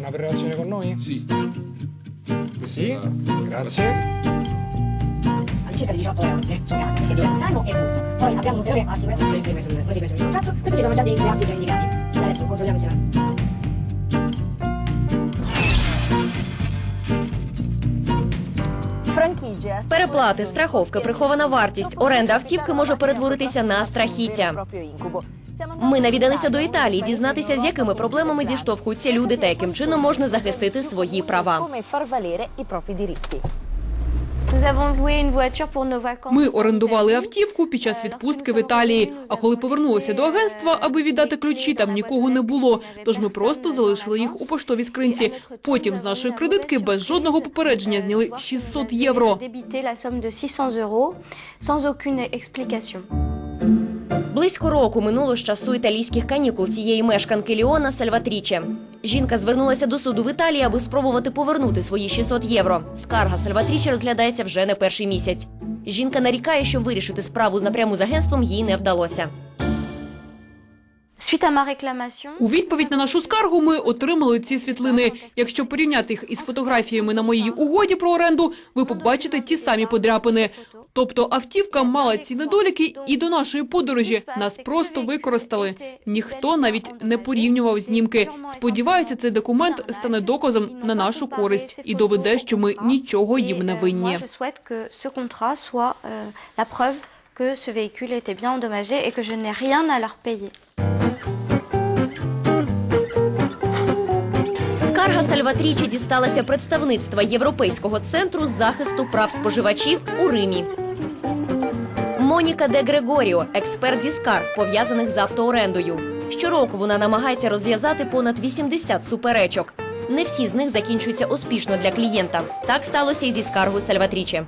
mani. Sì. Sì, grazie. circa 18 euro nel suo caso, perché due danno e furto. Poi abbiamo un'ulteriore assicurazione per le firme sul, due firme sul contratto, questi ci sono già dei grafi già indicati. E adesso controlliamo insieme. Переплати, страховка, прихована вартість, оренда автівки може перетворитися на страхіття. Ми навідалися до Італії дізнатися, з якими проблемами зіштовхуються люди та яким чином можна захистити свої права. Ми орендували автівку під час відпустки в Італії. А коли повернулися до агентства, аби віддати ключі, там нікого не було. Тож ми просто залишили їх у поштовій скринці. Потім з нашої кредитки без жодного попередження зняли 600 євро. Близько року минуло з часу італійських канікул цієї мешканки Ліона Сальватріче. Жінка звернулася до суду в Італії, аби спробувати повернути свої 600 євро. Скарга Сальватріче розглядається вже не перший місяць. Жінка нарікає, що вирішити справу напряму з агентством їй не вдалося. У відповідь на нашу скаргу ми отримали ці світлини. Якщо порівняти їх із фотографіями на моїй угоді про оренду, ви побачите ті самі подряпини. Тобто автівка мала ці недоліки і до нашої подорожі нас просто використали. Ніхто навіть не порівнював знімки. Сподіваюся, цей документ стане доказом на нашу користь і доведе, що ми нічого їм не винні. Euh, que ce véhicule était bien endommagé et que je n'ai rien à leur payer. Скарга Сальватрічі дісталася представництва Європейського центру захисту прав споживачів у Римі. Моніка де Грегоріо, експерт зі скарг, пов'язаних з автоорендою. Щороку вона намагається розв'язати понад 80 суперечок. Не всі з них закінчуються успішно для клієнта. Так сталося і зі скаргою Сальватріче.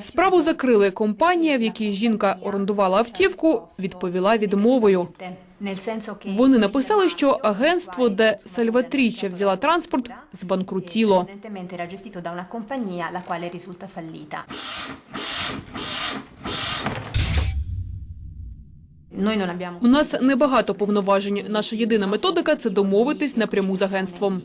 Справу закрили. Компанія, в якій жінка орендувала автівку, відповіла відмовою. Вони написали, що агентство, де Сальватріче взяла транспорт, збанкрутіло. У нас небагато повноважень. Наша єдина методика це домовитись напряму з агентством.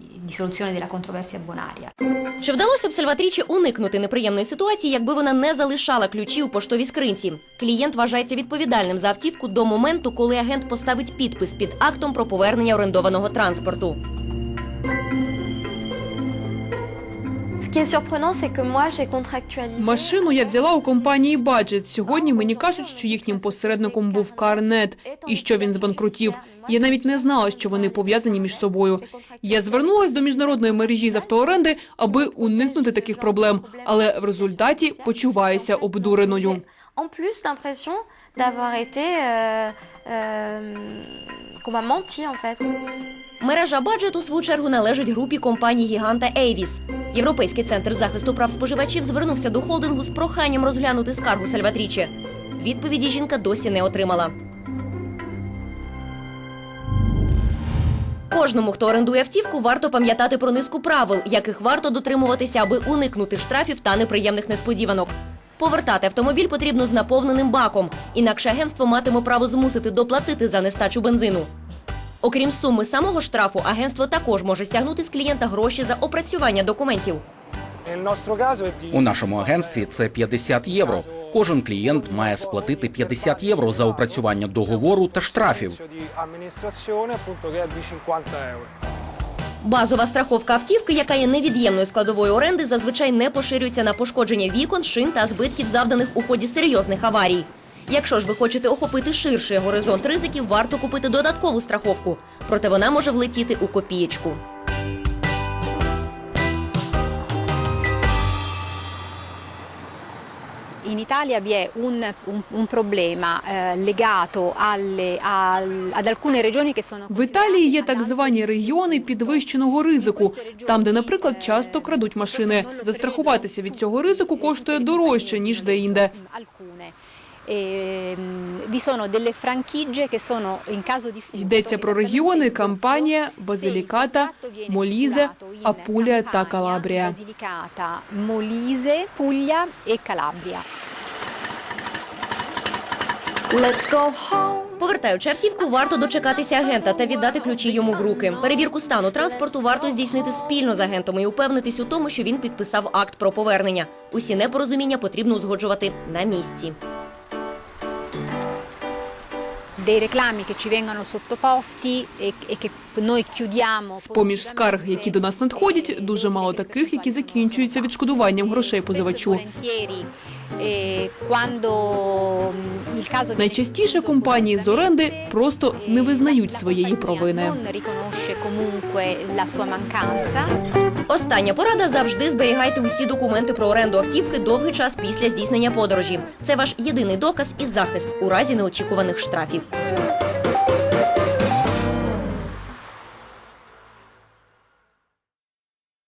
Чи вдалося б Сальватрічі уникнути неприємної ситуації, якби вона не залишала ключі у поштовій скринці? Клієнт вважається відповідальним за автівку до моменту, коли агент поставить підпис під актом про повернення орендованого транспорту. Машину я взяла у компанії Budget. Сьогодні мені кажуть, що їхнім посередником був Карнет і що він збанкрутів. Я навіть не знала, що вони пов'язані між собою. Я звернулась до міжнародної мережі з автооренди, аби уникнути таких проблем, але в результаті почуваюся обдуреною. En plus, l'impression d'avoir été. qu'on m'a menti, en fait. Мережа Budget у свою чергу належить групі компаній гіганта Ейвіс. Європейський центр захисту прав споживачів звернувся до холдингу з проханням розглянути скаргу Сальватріче. Відповіді жінка досі не отримала. Кожному, хто орендує автівку, варто пам'ятати про низку правил, яких варто дотримуватися, аби уникнути штрафів та неприємних несподіванок. Повертати автомобіль потрібно з наповненим баком, інакше агентство матиме право змусити доплатити за нестачу бензину. Окрім суми самого штрафу, агентство також може стягнути з клієнта гроші за опрацювання документів. У нашому агентстві це 50 євро. Кожен клієнт має сплатити 50 євро за опрацювання договору та штрафів. di amministrazione appunto che è di 50 euro. Базова страховка автівки, яка є невід'ємною складовою оренди, зазвичай не поширюється на пошкодження вікон, шин та збитків, завданих у ході серйозних аварій. Якщо ж ви хочете охопити ширший горизонт ризиків, варто купити додаткову страховку, проте вона може влетіти у копієчку. In Italia vi è un, un- un problema eh, legato alle- al- ad alcune regioni che sono В Італії є так звані регіони підвищеного ризику, там, де, наприклад, часто крадуть машини. Застрахуватися від цього ризику коштує дорожче ніж деінде. alcune. Ehm, vi sono delle franchigie che sono in caso di furto, Йдеться про регіони Кампанія, Базиліката, Молізе, Апулія та Калабрія. Basilicata, Molise, Puglia e Calabria. Let's go home Повертаючи автівку, варто дочекатися агента та віддати ключі йому в руки. Перевірку стану транспорту варто здійснити спільно з агентом і упевнитись у тому, що він підписав акт про повернення. Усі непорозуміння потрібно узгоджувати на місці. Dei reclami che ci vengono sottoposti e, e che noi chiudiamo. З поміж скарг, які до нас надходять, дуже мало таких, які закінчуються відшкодуванням грошей позивачу. Eh, quando mm, Найчастіше компанії з оренди просто не визнають своєї провини. Остання порада завжди зберігайте усі документи про оренду автівки довгий час після здійснення подорожі. Це ваш єдиний доказ і захист у разі неочікуваних штрафів.